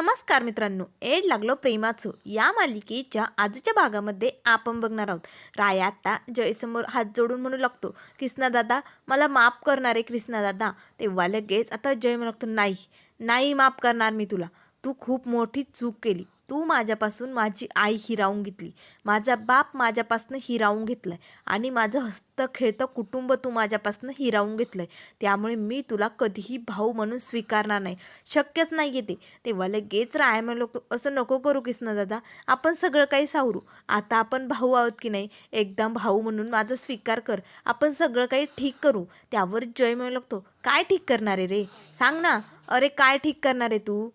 नमस्कार मित्रांनो एड लागलो प्रेमाचं या मालिकेच्या आजच्या भागामध्ये आपण बघणार आहोत. राया आत्ता जयसमोर हात जोडून म्हणू लागतो कृष्णा दादा मला माफ करणार आहे कृष्णा दादा. तेव्हा लगेच आता जय म्हणू लागतो नाही नाही माफ करणार मी तुला. तू खूप मोठी चूक केली. तू माझ्यापासून माझी आई हिरावून घेतली. माझा बाप माझ्यापासून हिरावून घेतलाय. आणि माझं हस्त खेळतं कुटुंब तू माझ्यापासून हिरावून घेतलंय. त्यामुळे मी तुला कधीही भाऊ म्हणून स्वीकारणार नाही. शक्यच नाही येते तेव्हा लगेच राया म्हणू लागतो असं नको करू कृष्णा दादा. आपण सगळं काही सावरू. आता आपण भाऊ आहोत की नाही एकदम भाऊ म्हणून माझा स्वीकार कर. आपण सगळं काही ठीक करू. त्यावर जय म्हणू लागतो. काय ठीक करणार आहे रे? सांग ना. अरे काय ठीक करणार आहे तू?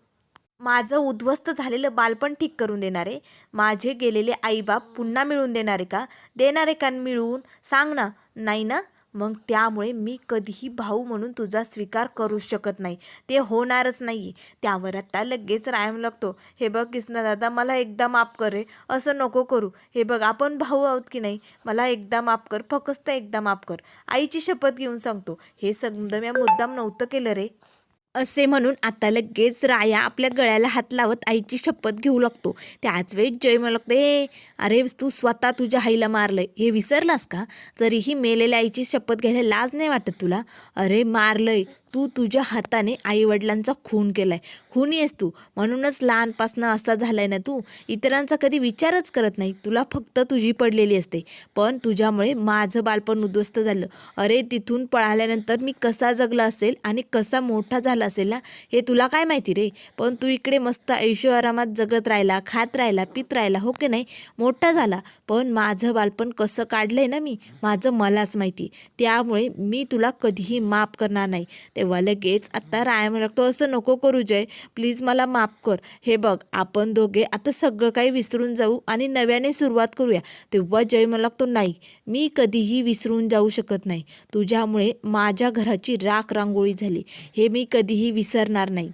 माझं उद्ध्वस्त झालेलं बालपण ठीक करून देणार. आहे माझे गेलेले आईबाप पुन्हा मिळून देणार आहे का? देणार आहे का मिळवून सांग ना. नाही ना? मग त्यामुळे मी कधीही भाऊ म्हणून तुझा स्वीकार करू शकत नाही. ते होणारच नाही आहे त्यावर आता लगेच रायम लागतो. हे बघ किसना दादा मला एकदा माफ कर रे. असं नको करू. हे बघ आपण भाऊ आहोत की नाही? मला एकदा माफ कर. फक्त एकदा माफ कर. आईची शपथ घेऊन सांगतो. हे समजा मी मुद्दाम नव्हतं केलं रे. असे म्हणून आता लगेच राया आपल्या गळ्याला हात लावत आईची शपथ घेऊ लागतो. त्याच वेळी जय म्हणू लागतो ए अरे तू स्वतः तुझ्या आईला मारलंय. हे विसरलास का? तरीही मेलेल्या आईची शपथ घ्यायला लाज नाही वाटत तुला. अरे मारलंय. तू तुझ्या हाताने आईवडिलांचा खून केलाय. खूनी आहेस तू. म्हणूनच लहानपासनं असा झालाय ना तू. इतरांचा कधी विचारच करत नाही. तुला फक्त तुझी पडलेली असते. पण तुझ्यामुळे माझं बालपण उद्ध्वस्त झालं. अरे तिथून पळाल्यानंतर मी कसा जगला असेल आणि कसा मोठा झाला असेल ना हे तुला काय माहिती रे? पण तू इकडे मस्त ऐशो आरामात जगत राहिला खात राहिला पित राहिला हो की नाही? मोठा झाला. पण माझं बालपण कसं काढलंय ना मी? माझं मलाच माहिती. त्यामुळे मी तुला कधीही माफ करणार नाही. तेव्हा लगेच आत्ता राय म्हणू लागतो असं नको करू जय प्लीज मला माफ कर. हे बघ आपण दोघे आता सगळं काही विसरून जाऊ आणि नव्याने सुरुवात करूया. तेव्हा जय म्हणू लागतो नाही मी कधीही विसरून जाऊ शकत नाही. तुझ्यामुळे माझ्या घराची राख रांगोळी झाली. हे मी कधीही विसरणार नाही.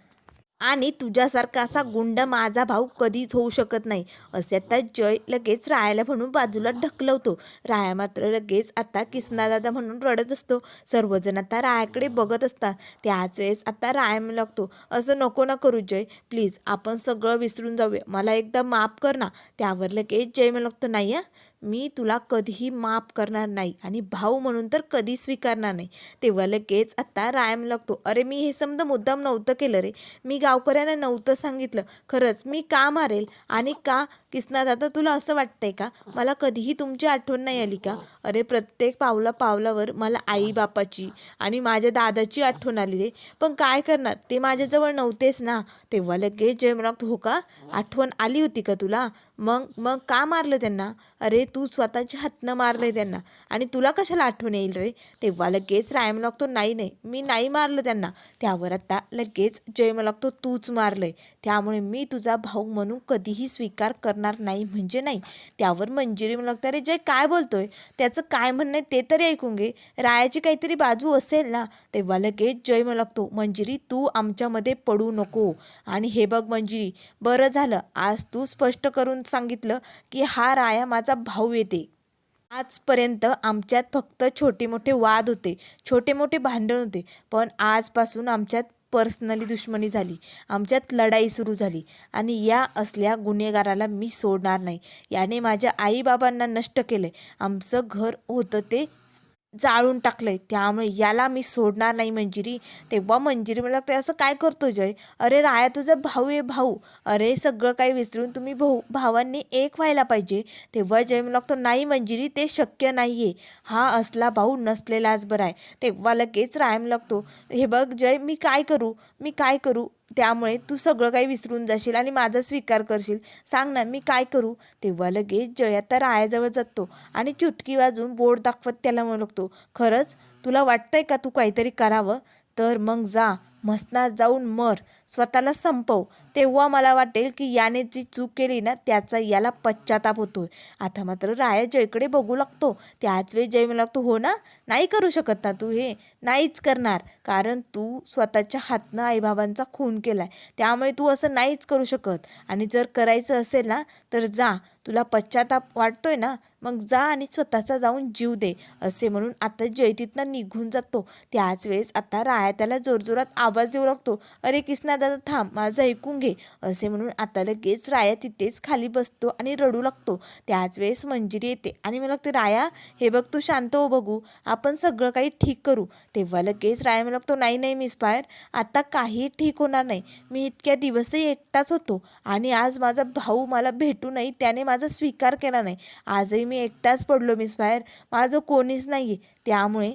आणि तुझ्यासारखा असा गुंड माझा भाऊ कधीच होऊ शकत नाही. असे आता जय लगेच रायाला म्हणून बाजूला ढकलवतो. राया मात्र लगेच आता किसनादादा म्हणून रडत असतो. सर्वजण आता रायाकडे बघत असतात. त्याच वेळेस आता राया लागतो. असं नको ना करू जय. प्लीज आपण सगळं विसरून जाऊया. मला एकदा माफ कर ना. त्यावर लगेच जय म्हणू लागतो नाही हं? मी तुला कधीही माफ करणार नाही आणि भाऊ म्हणून तर कधी स्वीकारणार नाही. तेव्हा लगेच आता रायम लागतो. अरे मी हे समजा मुद्दाम नव्हतं केलं रे. मी गावकऱ्यांना नव्हतं सांगितलं. खरंच मी का मारेल? आणि का? किसना दादा तुला असं वाटतंय का? मला कधीही तुमची आठवण नाही आली का? अरे प्रत्येक पावला पावलावर मला आई बापाची आणि माझ्या दादाची आठवण आली रे. पण काय करणार? ते माझ्याजवळ नव्हतेच ना. तेव्हा लगेच जय हो का? आठवण आली होती का तुला? मग मग का मारलं त्यांना? अरे तू स्वतःच्या हातनं मारलंय त्यांना. आणि तुला कशाला आठवण येईल रे? तेव्हा लगेच रायमलॉक तो नाही नाही. मी नाही मारलं त्यांना. त्यावर आता लगेच जय तो तूच मारलंय. त्यामुळे मी तुझा भाऊ म्हणून कधीही स्वीकार करणार नाही. म्हणजे नाही. त्यावर मंजिरी म्हणू लागतं अरे जय काय बोलतोय? त्याचं काय म्हणणं आहे ते तरी ऐकून घे. रायाची काहीतरी बाजू असेल ना तेव्हा लगेच जय म्हणू लागतो मंजिरी तू आमच्यामध्ये पडू नको. आणि हे बघ मंजिरी बरं झालं. आज तू स्पष्ट करून सांगितलं की हा राया माझा भाऊ येते. आजपर्यंत आमच्यात फक्त छोटे मोठे वाद होते. छोटे मोठे भांडण होते. पण आजपासून आमच्यात पर्सनली दुश्मनी झाली. आमच्यात लढाई सुरू झाली. आणि या असल्या गुन्हेगाराला मी सोडणार नाही. याने माझ्या आईबाबांना नष्ट केलं आमचं घर होतं ते जाळून टाकलंय. त्यामुळे याला मी सोडणार नाही मंजिरी. तेव्हा मंजिरी मला ते असं काय करतो जय? अरे राया तुझा भाऊ आहे भाऊ. अरे सगळं काही विसरून तुम्ही भाऊ भावांनी एक व्हायला पाहिजे. तेव्हा जय मला लागतो नाही मंजिरी ते शक्य नाही आहे हा असला भाऊ नसलेलाच बरा आहे. तेव्हा लगेच रायम लागतो हे बघ जय मी काय करू? मी काय करू? त्यामुळे तू सगळं काही विसरून जाशील आणि माझा स्वीकार करशील. सांग ना मी काय करू? तेव्हा लगेच जया तर रायाजवळ जातो आणि चुटकी वाजून बोर्ड दाखवत त्याला म्हणतो खरंच? तुला वाटतंय का तू काहीतरी करावं? तर मग जा मसनात जाऊन मर. स्वतःला संपव. तेव्हा मला वाटेल की याने जी चूक केली ना त्याचा याला पश्चाताप होतोय. आता मात्र राया जयकडे बघू लागतो. त्याच वेळी जय म्हणू लागतो हो ना नाही करू शकत ना तू हे. नाहीच करणार. कारण तू स्वतःच्या हातनं आईबाबांचा खून केलाय. त्यामुळे तू असं नाहीच करू शकत. आणि जर करायचं असेल ना तर जा. तुला पश्चाताप वाटतोय ना मग जा आणि स्वतःचा जाऊन जीव दे. असे म्हणून आता जय तिथनं निघून जातो. त्याच वेळेस आता राया त्याला जोरजोरात आवाज देऊ लागतो. अरे किसना दादा थांब. माझं ऐकून घे असे म्हणून आता लगेच राया तिथेच खाली बसतो आणि रडू लागतो. त्याच वेळेस मंजिरी येते आणि मला लागते राया हे बघ तू शांत हो बघू. आपण सगळं काही ठीक करू. तेव्हा लगेच राया मला लागतो नाही नाही मिस फायर आता काही ठीक होणार नाही. मी इतक्या दिवसही एकटाच होतो आणि आज माझा भाऊ मला भेटू नाही त्याने माझा स्वीकार केला नाही. आजही मी एकटाच पडलो मिस फायर माझं कोणीच नाही आहे त्यामुळे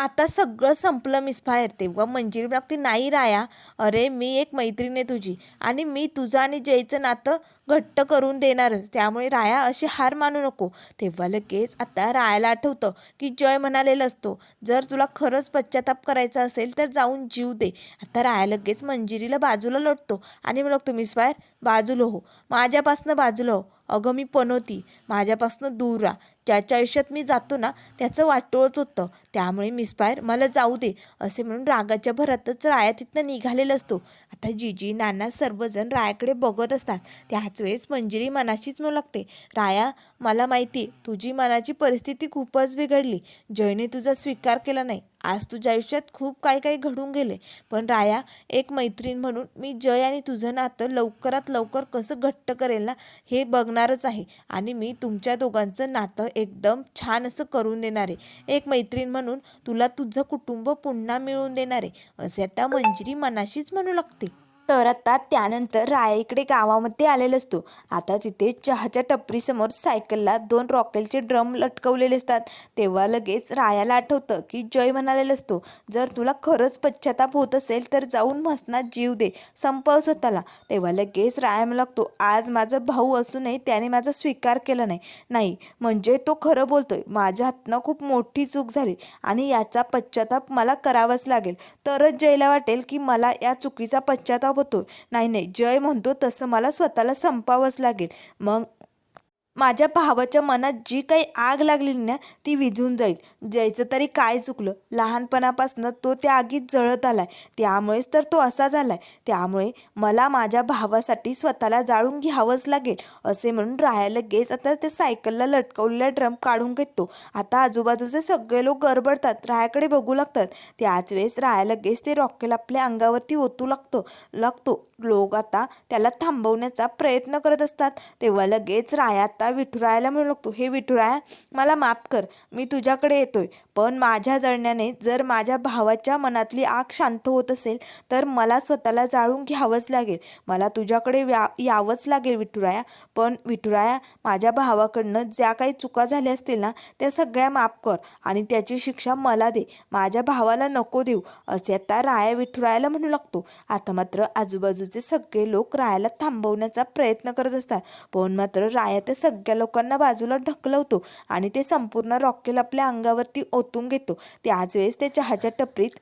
आता सगळं संपलं मिसफायर तेव्हा मंजिरी लागते नाही राया अरे मी एक मैत्रीण आहे तुझी आणि मी तुझं आणि जयचं नातं घट्ट करून देणारच. त्यामुळे राया अशी हार मानू नको. तेव्हा लगेच आता रायाला आठवतं की जय म्हणालेलं असतो. जर तुला खरंच पश्चाताप करायचा असेल तर जाऊन जीव दे. आता राया लगेच मंजिरीला बाजूला लढतो आणि मग तुम्ही स्वायर बाजूला हो. माझ्यापासनं बाजूला हो. अगं मी पनवती माझ्यापासनं दूर राहा. ज्याच्या आयुष्यात मी जातो ना त्याचं वाटोळच होतं. त्यामुळे मिसपायर मला जाऊ दे. असे म्हणून रागाच्या भरातच राया तिथनं निघालेला असतो. आता जीजी नाना सर्वजण रायाकडे बघत असतात. त्याच वेळेस मंजिरी मनाशीच म्हणू लागते राया मला माहिती तुझी मनाची परिस्थिती खूपच बिघडली. जयने तुझा स्वीकार केला नाही. आज तुझ्या आयुष्यात खूप काही काही घडून गेले. पण राया एक मैत्रीण म्हणून मी जय आणि तुझं नातं लवकरात लवकर कसं घट्ट करेल ना हे बघणारच आहे. आणि मी तुमच्या दोघांचं नातं एकदम छान असं करून देणार आहे. एक मैत्रीण म्हणून तुला तुझं कुटुंब पुन्हा मिळवून देणार आहे. असे आता मंजिरी मनाशीच म्हणू लागते. तर आता त्यानंतर राया इकडे गावामध्ये आलेला असतो. आता तिथे चहाच्या टपरीसमोर सायकलला दोन रॉकेलचे ड्रम लटकवलेले असतात तेव्हा लगेच रायाला आठवतं की जय म्हणालेला असतो जर तुला खरंच पश्चाताप होत असेल तर जाऊन मसनात जीव दे. संपव स्वतःला. तेव्हा लगेच राया मला लागतो आज माझा भाऊ असूनही त्याने माझा स्वीकार केला नाही. नाही म्हणजे तो खरं बोलतोय. माझ्या हातनं खूप मोठी चूक झाली आणि याचा पश्चाताप मला करावाच लागेल. तरच जयला वाटेल की मला या चुकीचा पश्चाताप होतो नाही नाही जय म्हणतो तसं मला स्वतःला संपावंच लागेल. मग माझ्या भावाच्या मनात जी काही आग लागलेली ना ती विझून जाईल. जायचं तरी काय चुकलं? लहानपणापासून तो त्या आगीत जळत आलाय. त्यामुळेच तर तो असा झालाय. त्यामुळे मला माझ्या भावासाठी स्वतःला जाळून घ्यावंच लागेल असे म्हणून राया लगेच आता त्या सायकलला लटकवलेला ड्रम काढून घेतो. आता आजूबाजूचे सगळे लोक गरबडतात रायाकडे बघू लागतात. त्याच वेळेस राया लगेच ते रॉकेल आपल्या अंगावरती ओतू लागतो लागतो. लोक आता त्याला थांबवण्याचा प्रयत्न करत असतात. तेव्हा लगेच रायात आता विठुरायाला म्हणू लागतो हे विठुराया मला माफ कर मी तुझ्याकडे येतोय. पण माझ्या जळण्याने जर माझ्या भावाच्या मनातली आग शांत होत असेल तर मला स्वतःला जाळून घ्यावंच लागेल. मला तुझ्याकडे व्या यावंच लागेल विठुराया. पण विठुराया माझ्या भावाकडनं ज्या काही चुका झाल्या असतील ना त्या सगळ्या माफ कर आणि त्याची शिक्षा मला दे. माझ्या भावाला नको देऊ असे आता राया विठुरायाला म्हणू लागतो. आता मात्र आजूबाजूचे सगळे लोक रायाला थांबवण्याचा प्रयत्न करत असतात. पण मात्र राया त्या सगळ्या लोकांना बाजूला ढकलवतो आणि ते संपूर्ण रॉकेल आपल्या अंगावरती ओत ओतून घेतो. त्याच वेळेस त्याच्या चहाच्या टपरीत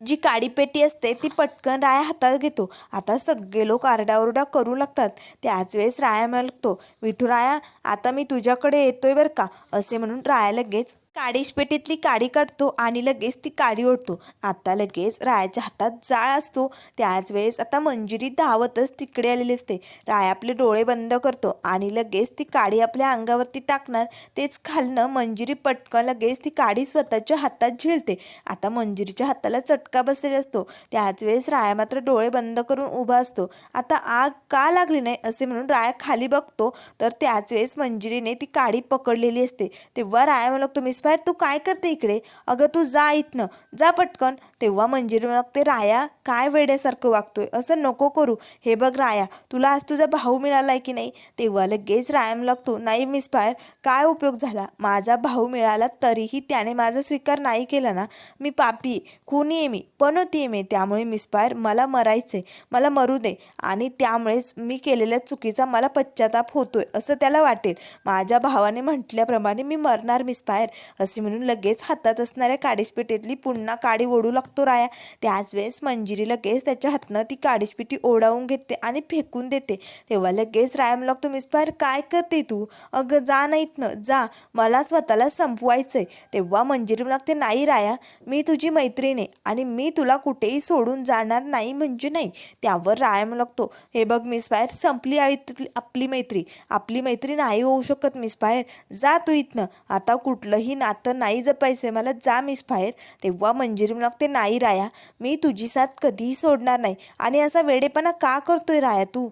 जी काडीपेटी असते ती पटकन राया हातात घेतो. आता सगळे लोक आरडाओरडा करू लागतात. त्याच वेळेस राया म्हणतो विठू राया आता मी तुझ्याकडे येतोय बरं का? असे म्हणून राया लगेच काडीश पेटीतली काडी काढतो आणि लगेच ती काडी ओढतो. आता लगेच रायाच्या हातात जाळ असतो. त्याच वेळेस आता मंजिरी धावतच तिकडे आलेली असते. राय आपले डोळे बंद करतो आणि लगेच ती काडी आपल्या अंगावरती टाकणार. तेच खालनं मंजिरी पटकन लगेच ती काडी स्वतःच्या हातात झेलते. आता मंजिरीच्या हाताला चटका बसलेला असतो. त्याच वेळेस राया मात्र डोळे बंद करून उभा असतो. आता आग का लागली नाही असे म्हणून राया खाली बघतो. तर त्याच वेळेस मंजिरीने ती काडी पकडलेली असते. तेव्हा राया म्हणतो मी बाहेर तू काय करते इकडे? अगं तू जा इथनं. जा पटकन. तेव्हा मंजिरी म्हणते राया काय वेड्यासारखं वागतोय? असं नको करू. हे बघ राया तुला आज तुझा भाऊ मिळालाय की नाही? तेव्हा लगेच रायाम लागतो नाही मिस बाहेर काय उपयोग झाला? माझा भाऊ मिळाला तरीही त्याने माझा स्वीकार नाही केला ना? मी पापी आहे, खुनी आहे मी. पण होती आहे मी. त्यामुळे मिस बाहेर मला मरायचंय. मला मरू दे. आणि त्यामुळेच मी केलेल्या चुकीचा मला पश्चाताप होतोय असं त्याला वाटेल. माझ्या भावाने म्हटल्याप्रमाणे मी मरणार मिस बाहेर. असे म्हणून लगेच हातात असणाऱ्या काडीसपेटीतली पुन्हा काडी ओढू लागतो राया. त्याच वेळेस मंजिरी लगेच त्याच्या हातनं ती काडीसपेटी ओढावून घेते आणि फेकून देते. तेव्हा लगेच राया म्हणू लागतो मिस फायर काय करते तू? अगं जा ना इथनं जा. मला स्वतःला संपवायचंय. तेव्हा मंजिरी म्हणू लागते नाही राया मी तुझी मैत्रीण आहे आणि मी तुला कुठेही सोडून जाणार नाही म्हणजे नाही. त्यावर राया म्हणू लागतो हे बघ मिस फायर संपली आहे आपली मैत्री. आपली मैत्री नाही होऊ शकत मिस फायर. जा तू इथनं. आता कुठलंही नातं नाही जपायचं मला जा मिस बाहेर. तेव्हा मंजिरी लागते नाही राया मी तुझी साथ कधीही सोडणार नाही. आणि असा वेडेपणा का करतोय राया तू?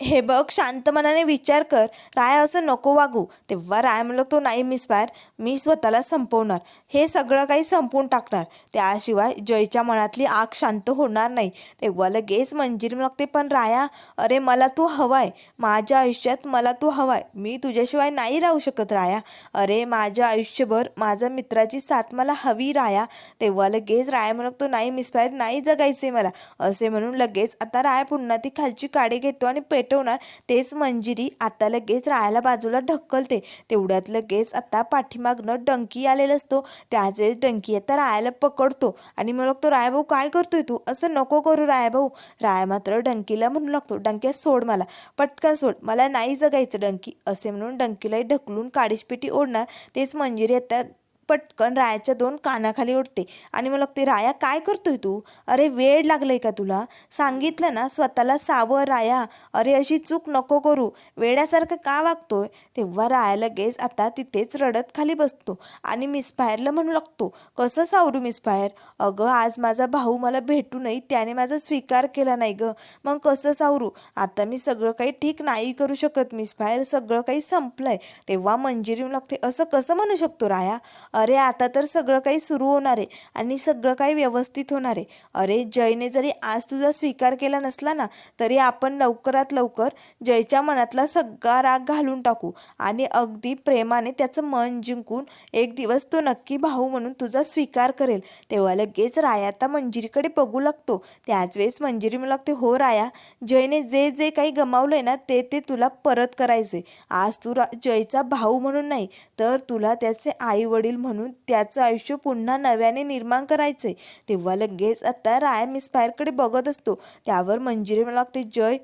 हे बघ शांत मनाने विचार कर. राय असं नको वागू. तेव्हा राय म्हणलं तो नाही मिस फायर मी स्वतःला संपवणार. हे सगळं काही संपवून टाकणार. त्याशिवाय जयच्या मनातली आग शांत होणार नाही. तेव्हा लगेच मंजिरी लागते पण राया अरे मला तू हवाय. माझ्या आयुष्यात मला तू हवाय. मी तुझ्याशिवाय नाही राहू शकत राया. अरे माझ्या आयुष्यभर माझ्या मित्राची साथ मला हवी राया. तेव्हा लगेच राय म्हणत तो नाही मिस फायर नाही जगायचे मला. असे म्हणून लगेच आता राया पुन्हा ती खालची काडी घेतो आणि पेटवणार तेच मंजिरी आता लगेच रायाला बाजूला ढकलते. तेवढ्यात लगेच आता पाठीमागनं डंकी आलेला असतो. त्याच वेळेस डंकी आता रायाला पकडतो. आणि मग तो रायभाऊ काय करतोय तू? असं नको करू रायभाऊ. राय मात्र डंकीला म्हणू लागतो डंक्या सोड मला. पटकन सोड. मला नाही जगायचं डंकी. असे म्हणून डंकीलाही ढकलून काडीशपेटी ओढणार. तेच मंजिरी आता पटकन रायाच्या दोन कानाखाली ओढते. आणि मग ते राया काय करतोय तू? अरे वेळ लागलाय का तुला? सांगितलं ना स्वतःला सावं राया. अरे अशी चूक नको करू. वेड्यासारखं का वागतोय? तेव्हा राया लगेच आता तिथेच रडत खाली बसतो. आणि मिसफायरला म्हणू लागतो कसं सावरू मिसफायर अगं आज माझा भाऊ मला भेटू नाही त्याने माझा स्वीकार केला नाही गं. मग कसं सावरू? आता मी सगळं काही ठीक नाही करू शकत मिसफायर सगळं काही संपलंय. तेव्हा मंजिरी लागते असं कसं म्हणू शकतो राया? अरे आता तर सगळं काही सुरू होणार आहे आणि सगळं काही व्यवस्थित होणार आहे. अरे जयने जरी आज तुझा स्वीकार केला नसला ना तरी आपण लवकरात लवकर जयच्या मनातला सगळा राग घालून टाकू आणि अगदी प्रेमाने त्याचं मन जिंकून एक दिवस तो नक्की भाऊ म्हणून तुझा स्वीकार करेल. तेव्हा लगेच राया आता मंजिरीकडे बघू लागतो. त्याच वेळेस मंजिरी म्हणू लागते हो राया जयने जे जे काही गमावलंय ना ते ते तुला परत करायचे आज तू रा जयचा भाऊ म्हणून नाही तर तुला त्याचे आई वडील म्हणून त्याचं आयुष्य पुन्हा नव्याने निर्माण करायचंय. तेव्हा लगेच आता राया मिसफायरकडे बघत असतो. त्यावर मंजिरी लागते जय.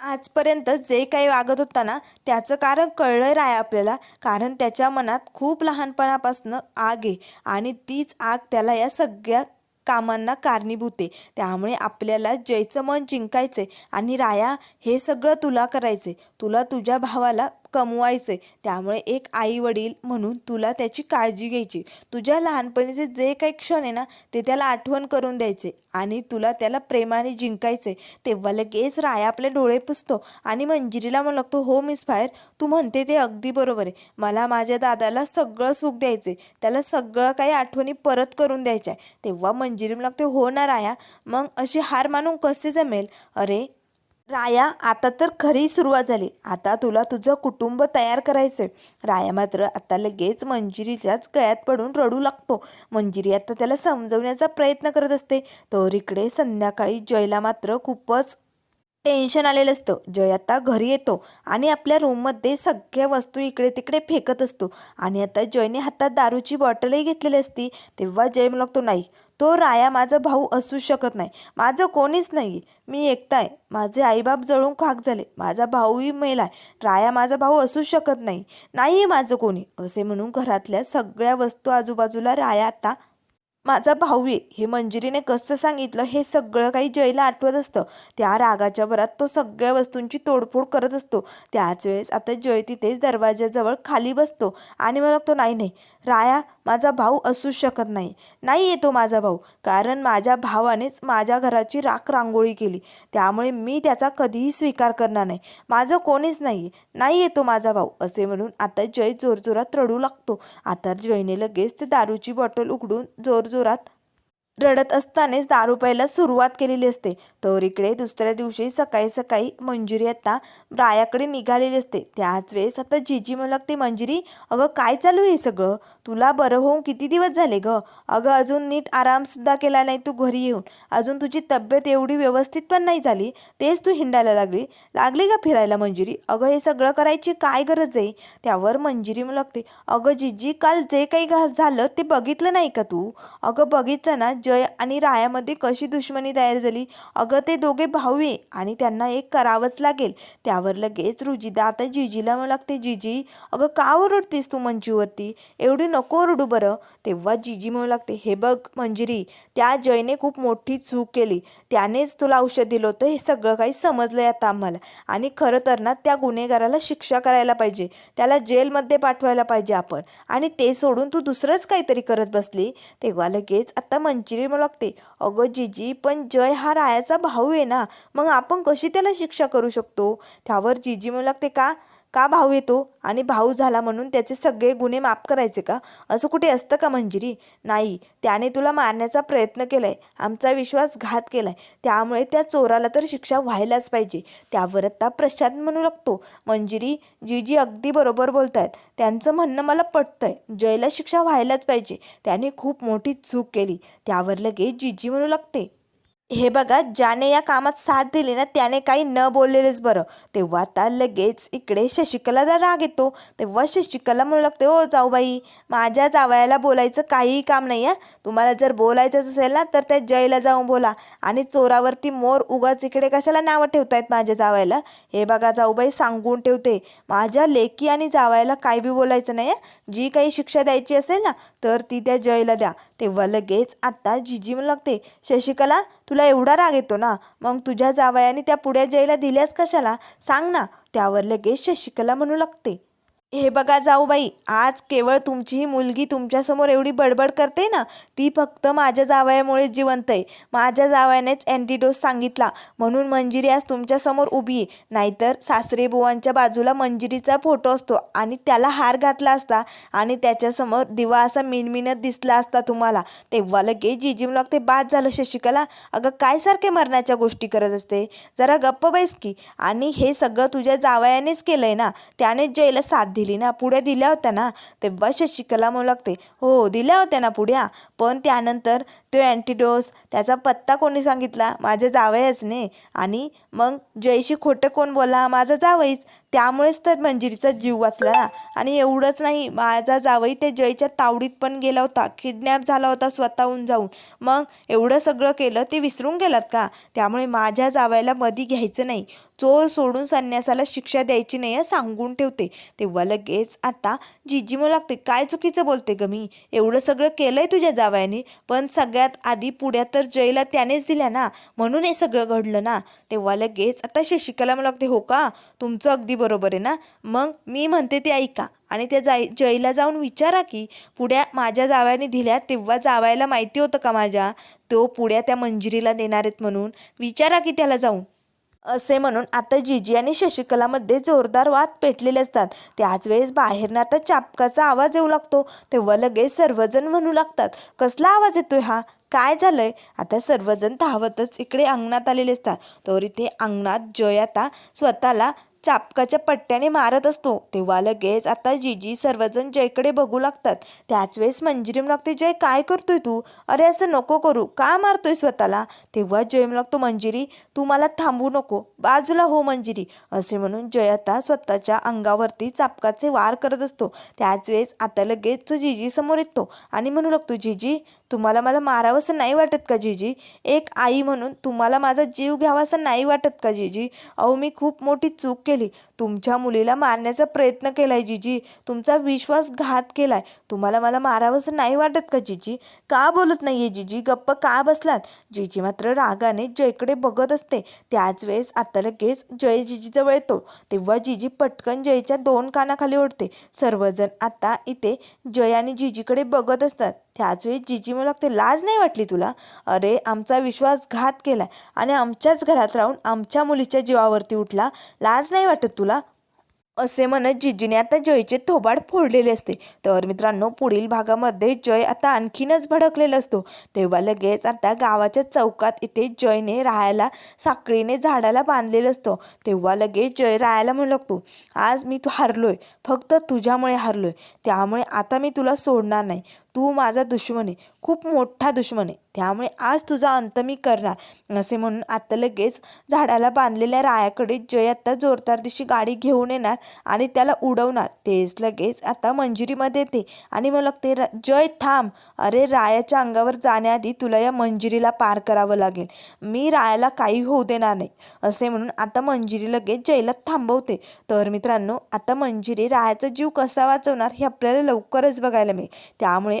आजपर्यंत जे काही वागत होता ना त्याचं कारण कळलंय राय आपल्याला कारण त्याच्या मनात खूप लहानपणापासून आग आहे आणि तीच आग त्याला या सगळ्या कामांना कारणीभूत आहे. त्यामुळे आपल्याला जयचं मन जिंकायचंय आणि राया हे सगळं तुला करायचंय. तुला तुझ्या भावाला कमवायचे. त्यामुळे एक आई वडील म्हणून तुला त्याची काळजी घ्यायची. तुझ्या लहानपणीचे जे काही क्षण आहे ना ते त्याला आठवण करून द्यायचे आणि तुला त्याला प्रेमाने जिंकायचे. तेव्हा लगेच राया आपले डोळे पुसतो आणि मंजिरीला म्हणू लागतो हो मिस फायर तू म्हणते ते अगदी बरोबर आहे. मला माझ्या दादाला सगळं सुख द्यायचे त्याला सगळं काही आठवणी परत करून द्यायच्या आहे. तेव्हा मंजिरी म्हणू लागते हो ना राया. मग अशी हार मानून कसे जमेल? अरे राया आता तर खरी सुरुवात झाली. आता तुला तुझं कुटुंब तयार करायचंय. राया मात्र आता लगेच मंजिरीच्याच गळ्यात पडून रडू लागतो. मंजिरी आता त्याला समजवण्याचा प्रयत्न करत असते. तर इकडे संध्याकाळी जयला मात्र खूपच टेन्शन आलेलं असतं. जय आता घरी येतो आणि आपल्या रूममध्ये सगळ्या वस्तू इकडे तिकडे फेकत असतो. आणि आता जयने हातात दारूची बॉटलही घेतलेली असती तेव्हा जय म्हणू लागतो नाही तो राया माझा भाऊ असू शकत नाही. माझं कोणीच नाही. मी एकटा आहे माझे आईबाप जळून खाक झाले. माझा भाऊही मेलाय. राया माझा भाऊ असू शकत नाही. नाही आहे माझं कोणी. असे म्हणून घरातल्या सगळ्या वस्तू आजूबाजूला राया आता माझा भाऊ आहे हे मंजिरीने कसं सांगितलं हे सगळं काही जयला आठवत असतं. त्या रागाच्या भरात तो सगळ्या वस्तूंची तोडफोड करत असतो. त्याच वेळेस आता जय तिथेच दरवाजाजवळ खाली बसतो आणि मला तो नाही नाही राया माझा भाऊ असूच शकत नाही. नाही येतो माझा भाऊ कारण माझ्या भावानेच माझ्या घराची राख रांगोळी केली. त्यामुळे मी त्याचा कधीही स्वीकार करणार नाही. माझं कोणीच नाही नाही येतो माझा भाऊ असे म्हणून आता जय जोरजोरात रडू लागतो. आता जयने लगेच ते दारूची बॉटल उघडून जोरजोरात रडत असतानाच दारू प्यायला सुरुवात केलेली असते. तर इकडे दुसऱ्या दिवशी सकाळी सकाळी मंजुरी आता रायाकडे निघालेली असते. त्याच वेळेस आता जिजी मला लागते मंजुरी अगं काय चालू आहे सगळं? तुला बरं होऊन किती दिवस झाले ग? अगं अजून नीट आरामसुद्धा केला नाही तू घरी येऊन. अजून तुझी तब्येत एवढी व्यवस्थित पण नाही झाली. तेच तू हिंडायला लागली. लागली का फिरायला मंजुरी? अगं हे सगळं करायची काय गरज आहे? त्यावर मंजिरी मला लागते अगं जिजी काल जे काही झालं ते बघितलं नाही का तू? अगं बघितलं ना जय आणि रायामध्ये कशी दुश्मनी तयार झाली? अगं ते दोघे भाऊ आहे आणि त्यांना एक करावंच लागेल. त्यावर लगेच रुजिदा आता जिजीला मला लागते जिजी. अगं का ओरडतेस तू मंजूवरती? एवढी नको ओरडू बरं. तेव्हा जिजी म्हणू लागते हे बघ मंजिरी त्या जयने खूप मोठी चूक केली. त्यानेच तुला औषध दिलं होतं. हे सगळं काही समजलं आता आम्हाला. आणि खरं तर ना त्या गुन्हेगाराला शिक्षा करायला पाहिजे. त्याला जेलमध्ये पाठवायला पाहिजे आपण. आणि ते सोडून तू दुसरंच काहीतरी करत बसली. तेव्हा लगेच आता मंजिरी म्हणू लागते. अगं जिजी पण जय हा रायाचा भाऊ आहे ना. मग आपण कशी त्याला शिक्षा करू शकतो? त्यावर जिजी म्हणू लागते का? का भाऊ येतो? आणि भाऊ झाला म्हणून त्याचे सगळे गुन्हे माफ करायचे का? असं कुठे असतं का मंजिरी? नाही त्याने तुला मारण्याचा प्रयत्न केलाय. आमचा विश्वासघात केलाय. त्यामुळे त्या चोराला तर शिक्षा व्हायलाच पाहिजे. त्यावर आता प्रशांत म्हणू लागतो. मंजिरी जीजी अगदी बरोबर बोलतायत. त्यांचं म्हणणं मला पटतंय. जयला शिक्षा व्हायलाच पाहिजे. त्याने खूप मोठी चूक केली. त्यावर लगेच जीजी म्हणू लागते. हे बघा ज्याने या कामात साथ दिली ना त्याने काही न बोललेलेच बरं. तेव्हा आता लगेच इकडे शशिकलाला राग येतो. तेव्हा शशिकला म्हणू लागते हो जाऊबाई माझ्या जावयाला बोलायचं काहीही काम नाही आहे तुम्हाला जर बोलायचंच असेल ना तर त्या जयला जाऊन बोला. आणि चोरावरती मोर उगाच इकडे कशाला नावं ठेवतायत माझ्या जावयाला? हे बघा जाऊबाई सांगून ठेवते. माझ्या लेकी आणि जावयाला काही बी बोलायचं नाही आहे जी काही शिक्षा द्यायची असेल ना तर ती त्या जयला द्या. तेव्हा लगेच आत्ता जिजी म्हणू लागते शशिकला तुला एवढा राग येतो ना? मग तुझ्या जावयाने त्या पुढ्या जयला दिल्यास कशाला? सांग ना. त्यावर लगेच शशिकला म्हणू लागते. हे बघा जाऊबाई आज केवळ तुमची ही मुलगी तुमच्यासमोर एवढी बडबड करते ना ती फक्त माझ्या जावयामुळे जिवंत आहे. माझ्या जावयानेच अँटीडोस सांगितला. म्हणून मंजिरी आज तुमच्यासमोर उभी आहे. नाहीतर सासरेबुवांच्या बाजूला मंजिरीचा फोटो असतो आणि त्याला हार घातला असता आणि त्याच्यासमोर दिवा असा मिनमिनत दिसला असता तुम्हाला. तेव्हा लगेच जिजीम लागते बाद झालं शशिकला. अगं काय सारखे मरणाच्या गोष्टी करत असते? जरा गप्प बैस की. आणि हे सगळं तुझ्या जावयानेच केलं आहे ना? त्यानेच जयला साध दिली ना पुढे दिल्या होत्या ना तेव्हा शशिकला म्हणू लागते हो दिल्या होत्या ना पुढ्या पण त्यानंतर तो अँटीडोस त्याचा पत्ता कोणी सांगितला? माझ्या जावयाचने आणि मग जयशी खोटं कोण बोला? माझा जावईच. त्यामुळेच तर मंजिरीचा जीव वाचला ना. आणि एवढंच नाही माझा जावई त्या जयच्या तावडीत पण गेला होता. किडनॅप झाला होता स्वतःहून जाऊन. मग एवढं सगळं केलं ते विसरून गेलात का? त्यामुळे माझ्या जावयाला मधी घ्यायचं नाही. चोर सोडून संन्यासाला शिक्षा द्यायची नाही सांगून ठेवते. तेव्हा लगेच आता जिजी लागते. काय चुकीचं बोलते ग मी? एवढं सगळं केलंय तुझ्या जावयाने पण सगळ्यात आधी पुढ्या तर जयला त्यानेच दिल्या ना. म्हणून हे सगळं घडलं ना. तेव्हा लगेच आता शशिकला मला लागते हो का? तुमचं अगदी बरोबर आहे ना? मग मी म्हणते ते ऐका. आणि त्या जाय जयला जाऊन विचारा की पुढ्या माझ्या जावयाने दिल्या तेव्हा जावायला माहिती होतं का माझ्या? तो पुढ्या त्या मंजिरीला देणार आहेत म्हणून. विचारा की त्याला जाऊन. असे म्हणून आता जीजी आणि शशिकलामध्ये जोरदार वाद पेटलेले असतात. त्याच वेळेस बाहेरनं आता चापकाचा आवाज येऊ लागतो. तेव्हा लगेच सर्वजण म्हणू लागतात कसला आवाज येतोय हा? काय झालंय? आता सर्वजण धावतच इकडे अंगणात आलेले असतात. तर इथे अंगणात जय आता स्वतःला चापकाच्या पट्ट्याने मारत असतो. तेव्हा लगेच आता जिजी सर्वजण जयकडे बघू लागतात. त्याच वेळेस मंजिरी लागते जय काय करतोय तू? अरे असं नको करू. का मारतोय स्वतःला? तेव्हा जय लागतो मंजिरी तू मला थांबू नको. बाजूला हो मंजिरी. असे म्हणून जय आता स्वतःच्या अंगावरती चापकाचे वार करत असतो. त्याच वेळेस आता लगेच तो जिजी समोर येतो आणि म्हणू लागतो जिजी तुम्हाला मला मारावंसं नाही वाटत का जिजी? एक आई म्हणून तुम्हाला माझा जीव घ्यावासा नाही वाटत का जिजी? अहो मी खूप मोठी चूक केली. तुमच्या मुलीला मारण्याचा प्रयत्न केलाय जिजी. तुमचा विश्वासघात केलाय. तुम्हाला मला मारावंसं नाही वाटत का जिजी? का बोलत नाहीये जिजी? गप्प का बसलात? जिजी मात्र रागाने जयकडे बघत असते. त्याच वेळेस आता लगेच जय जीजीजवळ येतो. तेव्हा जिजी पटकन जयच्या दोन कानाखाली ओढते. सर्वजण आता इथे जय आणि जिजीकडे बघत असतात. त्याच वेळी जिजी मला लागते लाज नाही वाटली तुला? अरे आमचा विश्वासघात केला. आणि आमच्याच घरात राहून आमच्या मुलीच्या जीवावरती उठला? लाज नाही वाटत तुला? असे म्हणत जिजीने आता जयचे थोबाड फोडलेले असते. तर मित्रांनो पुढील भागामध्ये जय आता आणखीनच भडकलेला असतो. तेव्हा लगेच आता गावाच्या चौकात इथे जयने राहायला साखळीने झाडाला बांधलेलं असतं. तेव्हा लगेच जय राहायला म्हणू लागतो आज मी तू हारलोय. फक्त तुझ्यामुळे हारलोय. त्यामुळे आता मी तुला सोडणार नाही. तू माझा दुश्मन आहे. खूप मोठा दुश्मन आहे. त्यामुळे आज तुझा अंत मी करणार. असे म्हणून आता लगेच झाडाला बांधलेल्या रायाकडे जय आता जोरदार दिशी गाडी घेऊन येणार आणि त्याला उडवणार. तेच लगेच आता मंजिरीमध्ये येते. आणि मग लागते "र- जय थांब. अरे रायाच्या अंगावर जाण्याआधी तुला या मंजिरीला पार करावं लागेल. मी रायाला काही होऊ देणार नाही. असे म्हणून आता मंजिरी लगेच जयला थांबवते. तर मित्रांनो आता मंजिरी रायाचा जीव कसा वाचवणार हे आपल्याला लवकरच बघायला मिळेल. त्यामुळे